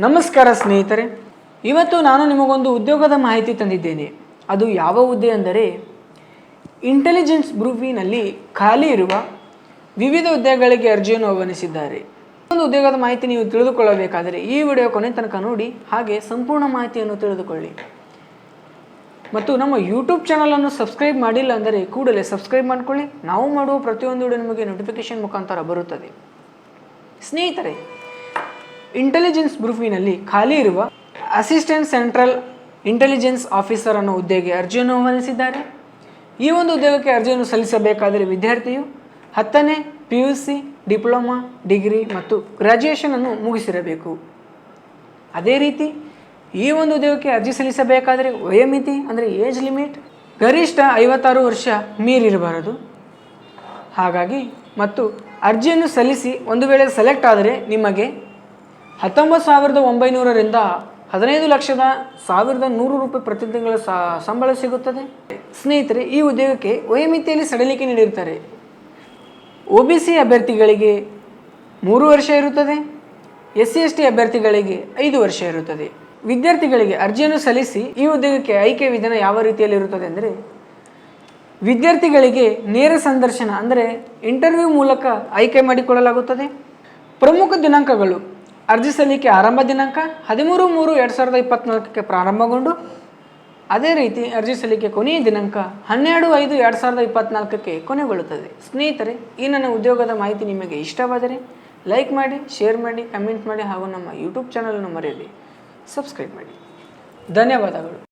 ನಮಸ್ಕಾರ ಸ್ನೇಹಿತರೆ, ಇವತ್ತು ನಾನು ನಿಮಗೊಂದು ಉದ್ಯೋಗದ ಮಾಹಿತಿ ತಂದಿದ್ದೇನೆ. ಅದು ಯಾವ ಹುದ್ದೆ ಅಂದರೆ ಇಂಟೆಲಿಜೆನ್ಸ್ ಬ್ರೂಫಿನಲ್ಲಿ ಖಾಲಿ ಇರುವ ವಿವಿಧ ಹುದ್ದೆಗಳಿಗೆ ಅರ್ಜಿಯನ್ನು ಆಹ್ವಾನಿಸಿದ್ದಾರೆ. ಒಂದು ಉದ್ಯೋಗದ ಮಾಹಿತಿ ನೀವು ತಿಳಿದುಕೊಳ್ಳಬೇಕಾದರೆ ಈ ವಿಡಿಯೋ ಕೊನೆ ತನಕ ನೋಡಿ, ಹಾಗೆ ಸಂಪೂರ್ಣ ಮಾಹಿತಿಯನ್ನು ತಿಳಿದುಕೊಳ್ಳಿ. ಮತ್ತು ನಮ್ಮ ಯೂಟ್ಯೂಬ್ ಚಾನಲನ್ನು ಸಬ್ಸ್ಕ್ರೈಬ್ ಮಾಡಿಲ್ಲ ಅಂದರೆ ಕೂಡಲೇ ಸಬ್ಸ್ಕ್ರೈಬ್ ಮಾಡಿಕೊಳ್ಳಿ. ನಾವು ಮಾಡುವ ಪ್ರತಿಯೊಂದು ನಿಮಗೆ ನೋಟಿಫಿಕೇಶನ್ ಮುಖಾಂತರ ಬರುತ್ತದೆ. ಸ್ನೇಹಿತರೆ ಇಂಟೆಲಿಜೆನ್ಸ್ ಬ್ರೂಫಿನಲ್ಲಿ ಖಾಲಿ ಇರುವ ಅಸಿಸ್ಟೆಂಟ್ ಸೆಂಟ್ರಲ್ ಇಂಟೆಲಿಜೆನ್ಸ್ ಆಫೀಸರ್ ಅನ್ನೋ ಹುದ್ದೆಗೆ ಅರ್ಜಿಯನ್ನು ಆಹ್ವಾನಿಸಿದ್ದಾರೆ. ಈ ಒಂದು ಉದ್ಯೋಗಕ್ಕೆ ಅರ್ಜಿಯನ್ನು ಸಲ್ಲಿಸಬೇಕಾದರೆ ವಿದ್ಯಾರ್ಥಿಯು ಹತ್ತನೇ P U C diploma, degree ಮತ್ತು ಗ್ರ್ಯಾಜುಯೇಷನ್ ಅನ್ನು ಮುಗಿಸಿರಬೇಕು. ಅದೇ ರೀತಿ ಈ ಒಂದು ಉದ್ಯೋಗಕ್ಕೆ ಅರ್ಜಿ ಸಲ್ಲಿಸಬೇಕಾದರೆ ವಯೋಮಿತಿ ಅಂದರೆ ಏಜ್ ಲಿಮಿಟ್, ಗರಿಷ್ಠ ಐವತ್ತಾರು ವರ್ಷ ಮೀರಿರಬಾರದು. ಹಾಗಾಗಿ ಮತ್ತು ಅರ್ಜಿಯನ್ನು ಸಲ್ಲಿಸಿ ಒಂದು ವೇಳೆ ಸೆಲೆಕ್ಟ್ ಆದರೆ ನಿಮಗೆ ಹತ್ತೊಂಬತ್ತು ಸಾವಿರದ ಒಂಬೈನೂರರಿಂದ ಹದಿನೈದು ಲಕ್ಷದ ಸಾವಿರದ ನೂರು ರೂಪಾಯಿ ಪ್ರತಿ ತಿಂಗಳ ಸಂಬಳ ಸಿಗುತ್ತದೆ. ಸ್ನೇಹಿತರೆ, ಈ ಉದ್ಯೋಗಕ್ಕೆ ವಯೋಮಿತಿಯಲ್ಲಿ ಸಡಿಲಿಕೆ ನೀಡಿರ್ತಾರೆ. ಒ ಬಿ ಸಿ ಅಭ್ಯರ್ಥಿಗಳಿಗೆ ಮೂರು ವರ್ಷ ಇರುತ್ತದೆ. ಎಸ್ ಸಿ ಎಸ್ ಟಿ ಅಭ್ಯರ್ಥಿಗಳಿಗೆ ಐದು ವರ್ಷ ಇರುತ್ತದೆ. ವಿದ್ಯಾರ್ಥಿಗಳಿಗೆ ಅರ್ಜಿಯನ್ನು ಸಲ್ಲಿಸಿ ಈ ಉದ್ಯೋಗಕ್ಕೆ ಆಯ್ಕೆ ವಿಧಾನ ಯಾವ ರೀತಿಯಲ್ಲಿ ಇರುತ್ತದೆ ಅಂದರೆ, ವಿದ್ಯಾರ್ಥಿಗಳಿಗೆ ನೇರ ಸಂದರ್ಶನ ಅಂದರೆ ಇಂಟರ್ವ್ಯೂ ಮೂಲಕ ಆಯ್ಕೆ ಮಾಡಿಕೊಳ್ಳಲಾಗುತ್ತದೆ. ಪ್ರಮುಖ ದಿನಾಂಕಗಳು ಅರ್ಜಿ ಸಲ್ಲಿಕೆ ಆರಂಭ ದಿನಾಂಕ ಹದಿಮೂರು ಮೂರು ಎರಡು ಸಾವಿರದ ಇಪ್ಪತ್ತ್ನಾಲ್ಕಕ್ಕೆ ಪ್ರಾರಂಭಗೊಂಡು ಅದೇ ರೀತಿ ಅರ್ಜಿ ಸಲ್ಲಿಕೆ ಕೊನೆಯ ದಿನಾಂಕ ಹನ್ನೆರಡು ಐದು ಎರಡು ಸಾವಿರದ ಇಪ್ಪತ್ತ್ನಾಲ್ಕಕ್ಕೆ ಕೊನೆಗೊಳ್ಳುತ್ತದೆ. ಸ್ನೇಹಿತರೆ, ಈ ನನ್ನ ಉದ್ಯೋಗದ ಮಾಹಿತಿ ನಿಮಗೆ ಇಷ್ಟವಾದರೆ ಲೈಕ್ ಮಾಡಿ, ಶೇರ್ ಮಾಡಿ, ಕಮೆಂಟ್ ಮಾಡಿ ಹಾಗೂ ನಮ್ಮ ಯೂಟ್ಯೂಬ್ ಚಾನಲನ್ನು ಮರೆಯದೆ ಸಬ್ಸ್ಕ್ರೈಬ್ ಮಾಡಿ. ಧನ್ಯವಾದಗಳು.